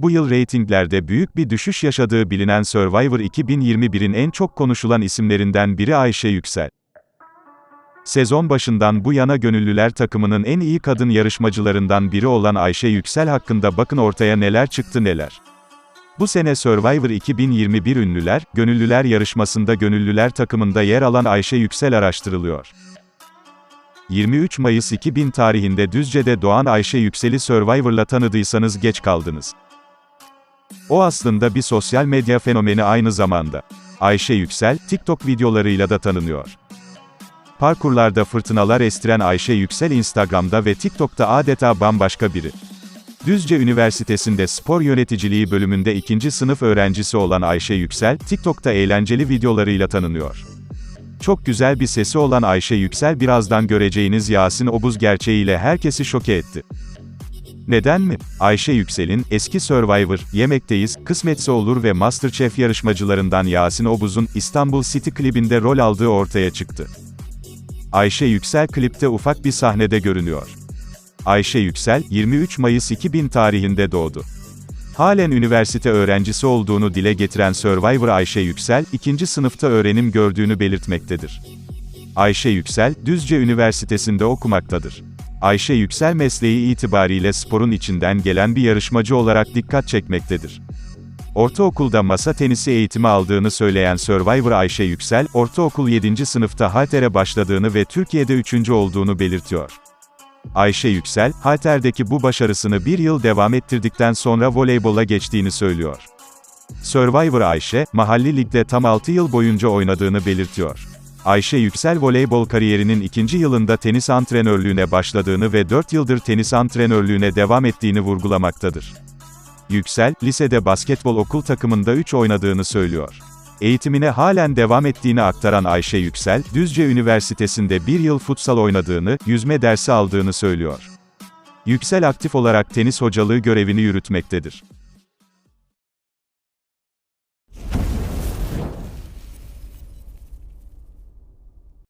Bu yıl reytinglerde büyük bir düşüş yaşadığı bilinen Survivor 2021'in en çok konuşulan isimlerinden biri Ayşe Yüksel. Sezon başından bu yana gönüllüler takımının en iyi kadın yarışmacılarından biri olan Ayşe Yüksel hakkında bakın ortaya neler çıktı neler. Bu sene Survivor 2021 ünlüler, gönüllüler yarışmasında gönüllüler takımında yer alan Ayşe Yüksel araştırılıyor. 23 Mayıs 2000 tarihinde Düzce'de doğan Ayşe Yüksel'i Survivor'la tanıdıysanız geç kaldınız. O aslında bir sosyal medya fenomeni aynı zamanda. Ayşe Yüksel, TikTok videolarıyla da tanınıyor. Parkurlarda fırtınalar estiren Ayşe Yüksel Instagram'da ve TikTok'ta adeta bambaşka biri. Düzce Üniversitesi'nde spor yöneticiliği bölümünde ikinci sınıf öğrencisi olan Ayşe Yüksel, TikTok'ta eğlenceli videolarıyla tanınıyor. Çok güzel bir sesi olan Ayşe Yüksel birazdan göreceğiniz Yasin Obuz gerçeğiyle herkesi şoke etti. Neden mi? Ayşe Yüksel'in, eski Survivor, Yemekteyiz, Kısmetse Olur ve Masterchef yarışmacılarından Yasin Obuz'un, İstanbul City klibinde rol aldığı ortaya çıktı. Ayşe Yüksel klipte ufak bir sahnede görünüyor. Ayşe Yüksel, 23 Mayıs 2000 tarihinde doğdu. Halen üniversite öğrencisi olduğunu dile getiren Survivor Ayşe Yüksel, ikinci sınıfta öğrenim gördüğünü belirtmektedir. Ayşe Yüksel, Düzce Üniversitesi'nde okumaktadır. Ayşe Yüksel mesleği itibariyle sporun içinden gelen bir yarışmacı olarak dikkat çekmektedir. Ortaokulda masa tenisi eğitimi aldığını söyleyen Survivor Ayşe Yüksel, ortaokul 7. sınıfta haltere başladığını ve Türkiye'de 3. olduğunu belirtiyor. Ayşe Yüksel, halterdeki bu başarısını bir yıl devam ettirdikten sonra voleybola geçtiğini söylüyor. Survivor Ayşe, mahalli ligde tam 6 yıl boyunca oynadığını belirtiyor. Ayşe Yüksel voleybol kariyerinin ikinci yılında tenis antrenörlüğüne başladığını ve 4 yıldır tenis antrenörlüğüne devam ettiğini vurgulamaktadır. Yüksel, lisede basketbol okul takımında 3 oynadığını söylüyor. Eğitimine halen devam ettiğini aktaran Ayşe Yüksel, Düzce Üniversitesi'nde bir yıl futsal oynadığını, yüzme dersi aldığını söylüyor. Yüksel aktif olarak tenis hocalığı görevini yürütmektedir.